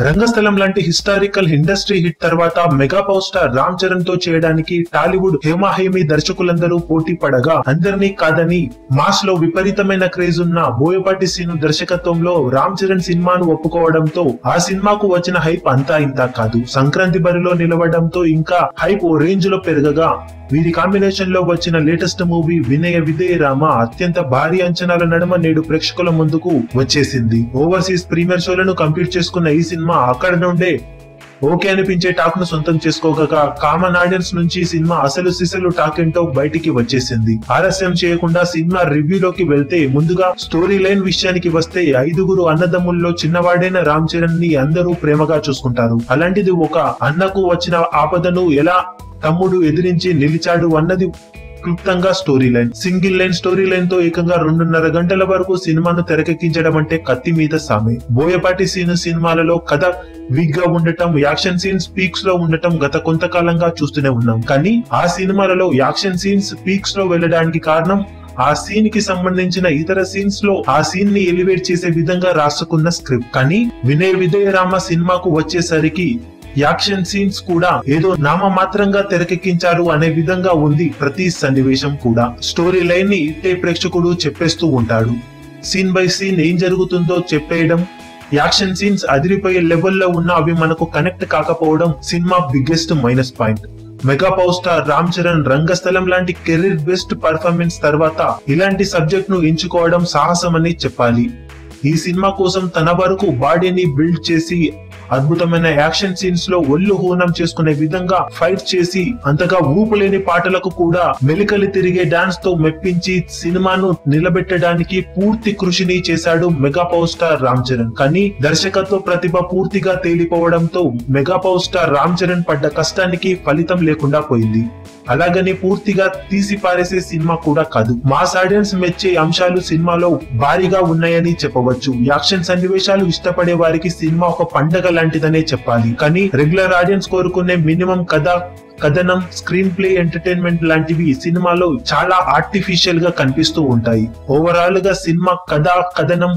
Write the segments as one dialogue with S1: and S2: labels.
S1: రంగస్థలం లాంటి historical industry hit తర్వాత mega power star Ram చరణ్తో చేయడానికి టాలీవుడ్ హేమాహేమి దర్శకులందరూ పోటీ పడగా అందరినీ కాదని మాస్లో విపరీతమైన క్రేజ్ ఉన్న బోయపాటి సీను దర్శకత్వంలో రామ్ చరణ్ సినిమాను ఒప్పుకోవడంతో ఆ సినిమాకు వచ్చిన హైప్ అంతా ఇంతా కాదు. సంక్రాంతి బరిలో నిలవడంతో ఇంకా హైప్ ఓ రేంజ్లో పెరగగా వీరి కాంబినేషన్లో వచ్చిన లేటెస్ట్ మూవీ వినయ విధేయ రామ అత్యంత భారీ అంచనాల నడుమ నేడు ప్రేక్షకుల ముందుకు వచ్చేసింది. ఓవర్సీస్ ప్రీమియర్ షోలను కంప్లీట్ చేసుకున్న ఈ సినిమా సినిమా అక్కడ నుండే ఓకే అనిపించే టాక్ను సొంతం చేసుకోగా కామన్ ఆడియన్స్ నుంచి సినిమా అసలు సిసలు టాక్ ఏంటో బయటికి వచ్చేసింది. ఆలస్యం చేయకుండా సినిమా రివ్యూలోకి వెళ్తే ముందుగా స్టోరీ లైన్ విషయానికి వస్తే ఐదుగురు అన్నదమ్ముల్లో చిన్నవాడైన రామ్ చరణ్ని అందరూ ప్రేమగా చూసుకుంటారు. అలాంటిది ఒక అన్నకు వచ్చిన ఆపదను ఎలా తమ్ముడు ఎదిరించి నిలిచాడు అన్నది క్లుప్తంగా story line single line story లైన్తో ఏకంగా రెండున్నర గంటల వరకు సినిమాను తెరకెక్కించడం అంటే కత్తి మీద సామే. బోయపాటి సీన్ సినిమాలలో కథ వీక్గా ఉండటం యాక్షన్ సీన్స్ పీక్స్లో ఉండటం గత కొంతకాలంగా చూస్తూనే ఉన్నాం. కానీ ఆ సినిమాలలో యాక్షన్ సీన్స్ పీక్స్లో వెళ్ళడానికి కారణం ఆ సీన్కి సంబంధించిన ఇతర సీన్స్లో ఆ సీన్ని ఎలివేట్ చేసే విధంగా రాసుకున్న స్క్రిప్ట్ కానీ వినయ విజయరామ సినిమాకు వచ్చేసరికి యాక్షన్ సీన్స్ కూడా ఏదో నామమాత్రంగా తెరకెక్కించారు అనే విధంగా ఉంది ప్రతి సన్నివేశం కూడా. స్టోరీ లైన్ని ఇట్టే ప్రేక్షకుడు చెప్పేస్తూ ఉంటాడు. సీన్ బై సీన్ ఏం జరుగుతుందో చెప్పేయడం యాక్షన్ సీన్స్ అదిరిపోయే లెవెల్లో ఉన్న అవి మనకు కనెక్ట్ కాకపోవడం cinema biggest minus point. Mega power star Ram Charan Rangasthalam లాంటి కెరీర్ బెస్ట్ పర్ఫార్మెన్స్ తర్వాత ఇలాంటి సబ్జెక్ట్ను ఎంచుకోవడం సాహసమని చెప్పాలి. ఈ సినిమా కోసం తన వరకు బాడీని బిల్డ్ చేసి అద్భుతమైన యాక్షన్ సీన్స్లో ఒళ్ళు హోనం చేసుకునే విధంగా ఫైట్ చేసి అంతగా ఊపులేని పాటలకు కూడా మెలికలు తిరిగే డాన్స్తో మెప్పించి సినిమాను నిలబెట్టడానికి పూర్తి కృషిని చేశాడు mega power star Ram Charan. కానీ దర్శకత్వ ప్రతిభ పూర్తిగా తేలిపోవడంతో mega power star Ram Charan పడ్డ కష్టానికి ఫలితం లేకుండా పోయింది. అలాగని పూర్తిగా తీసి పారేసే సినిమా కూడా కాదు. మాస్ ఆడియన్స్ మెచ్చే అంశాలు సినిమాలో భారీగా ఉన్నాయని చెప్పవచ్చు. యాక్షన్ సన్నివేశాలు ఇష్టపడే వారికి సినిమా ఒక పండగ లాంటిదనే చెప్పాలి. కానీ రెగ్యులర్ ఆడియన్స్ కోరుకునే మినిమం కథ కథనం స్క్రీన్ ప్లే ఎంటర్టైన్మెంట్ లాంటివి ఈ సినిమాలో చాలా ఆర్టిఫిషియల్గా కనిపిస్తూ ఉంటాయి. ఓవరాల్గా సినిమా కథ కథనం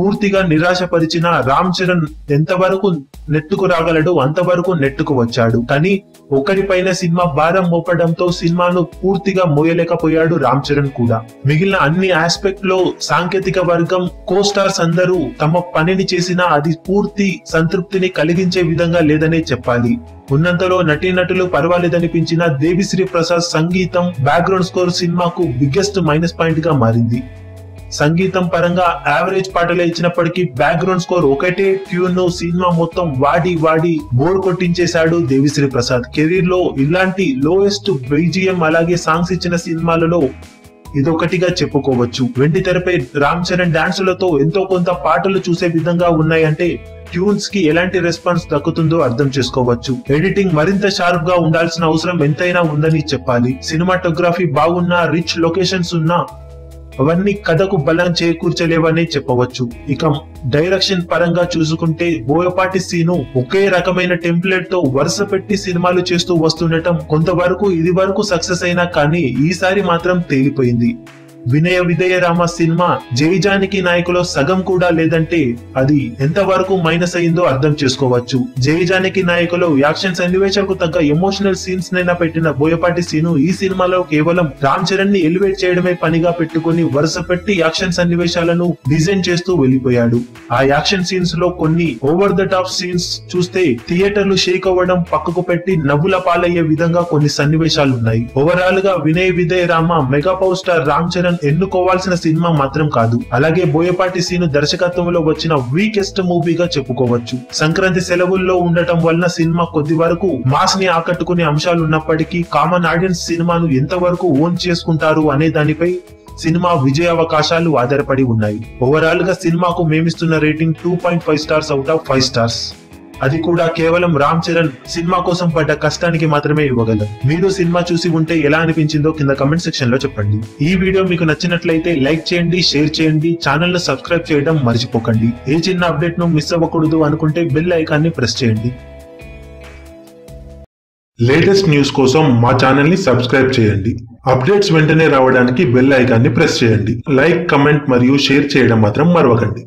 S1: పూర్తిగా నిరాశపరిచిన రామ్ చరణ్ ఎంతవరకు నెట్టుకు రాగలడో అంతవరకు నెట్టుకు వచ్చాడు. కానీ ఒకరిపైన సినిమా భారం మోపడంతో సినిమాను పూర్తిగా మోయలేకపోయాడు రామ్ చరణ్ కూడా. మిగిలిన అన్ని ఆస్పెక్ట్లో సాంకేతిక వర్గం కో స్టార్స్ అందరూ తమ పనిని చేసినా అది పూర్తి సంతృప్తిని కలిగించే విధంగా లేదనే చెప్పాలి. ఉన్నంతలో నటీనటులు పర్వాలేదనిపించిన దేవిశ్రీ ప్రసాద్ సంగీతం బ్యాక్గ్రౌండ్ స్కోర్ సినిమాకు బిగ్గెస్ట్ మైనస్ పాయింట్గా మారింది. సంగీతం పరంగా యావరేజ్ పాటలే ఇచ్చినప్పటికీ బ్యాక్గ్రౌండ్ స్కోర్ ఒకటే ట్యూన్ను సినిమా మొత్తం వాడి వాడి బోర్ కొట్టించేశాడు దేవిశ్రీ ప్రసాద్. కెరీర్లో ఇలాంటి లోయెస్ట్ బీజిఎం అలాగే సాంగ్స్ ఇచ్చిన సినిమాలలో ఇదొకటిగా చెప్పుకోవచ్చు. వెండి తెరపై రామ్ చరణ్ డాన్సులతో ఎంతో కొంత పాటలు చూసే విధంగా ఉన్నాయంటే ట్యూన్స్కి ఎలాంటి రెస్పాన్స్ దక్కుతుందో అర్థం చేసుకోవచ్చు. ఎడిటింగ్ మరింత షార్ప్గా ఉండాల్సిన అవసరం ఎంతైనా ఉందని చెప్పాలి. సినిమాటోగ్రఫీ బాగున్నా రిచ్ లొకేషన్స్ ఉన్నా అవన్నీ కథకు బలం చేకూర్చలేవని చెప్పవచ్చు. ఇక డైరెక్షన్ పరంగా చూసుకుంటే బోయపాటి సీను ఒకే రకమైన టెంప్లెట్తో వరుస పెట్టి సినిమాలు చేస్తూ వస్తుండటం కొంతవరకు ఇది వరకు సక్సెస్ అయినా కానీ ఈసారి మాత్రం తేలిపోయింది. వినయ విధేయ రామ సినిమా జైజానికి నాయకులో సగం కూడా లేదంటే అది ఎంతవరకు మైనస్ అయిందో అర్థం చేసుకోవచ్చు. జై జానకి నాయకులో యాక్షన్ సన్నివేశాలకు తగ్గ ఎమోషనల్ సీన్స్ నైనా పెట్టిన బోయపాటి సీను ఈ సినిమాలో కేవలం రామ్ చరణ్ని ఎలివేట్ చేయడమే పనిగా పెట్టుకుని వరుస పెట్టి యాక్షన్ సన్నివేశాలను డిజైన్ చేస్తూ వెళ్ళిపోయాడు. ఆ యాక్షన్ సీన్స్లో కొన్ని ఓవర్ ద టాప్ సీన్స్ చూస్తే థియేటర్లు షేక్ అవ్వడం పక్కకు పెట్టి నవ్వుల పాలయ్యే విధంగా కొన్ని సన్నివేశాలు ఉన్నాయి ఓవరాల్గా Vinay Vijay Rama mega power star Ram Charan ఎన్నుకోవాల్సిన cinema మాత్రం కాదు. అలాగే బోయపాటి సీను దర్శకత్వంలో వచ్చిన వీకెస్ట్ మూవీగా చెప్పుకోవచ్చు. సంక్రాంతి సెలవుల్లో ఉండటం వలన సినిమా కొద్ది వరకు మాస్ని ఆకట్టుకునే అంశాలు ఉన్నప్పటికీ కామన్ ఆడియన్స్ సినిమాను ఎంతవరకు ఓన్ చేసుకుంటారు అనే దానిపై సినిమా విజయ అవకాశాలు ఆధారపడి ఉన్నాయి. ఓవరాల్గా సినిమాకు మేమిస్తున్న rating two point five stars out of five stars అది కూడా కేవలం రామ్ చరణ్ సినిమా కోసం పడ్డ కష్టానికి మాత్రమే ఇవ్వగలం మీరు సినిమా చూసి ఉంటే ఎలా అనిపించిందో కింద కమెంట్ సెక్షన్లో చెప్పండి. ఈ వీడియో మీకు నచ్చినట్లయితే లైక్ చేయండి షేర్ చేయండి ఛానల్ను సబ్స్క్రైబ్ చేయడం మర్చిపోకండి. ఏ చిన్న అప్డేట్ను మిస్ అవ్వకూడదు అనుకుంటే బెల్ ఐకాన్ని ప్రెస్ చేయండి. లేటెస్ట్ న్యూస్ కోసం మా ఛానల్ని సబ్స్క్రైబ్ చేయండి. అప్డేట్స్ వెంటనే రావడానికి బెల్ ఐకాన్ని ప్రెస్ చేయండి. లైక్ కమెంట్ మరియు షేర్ చేయడం మాత్రం మరవకండి.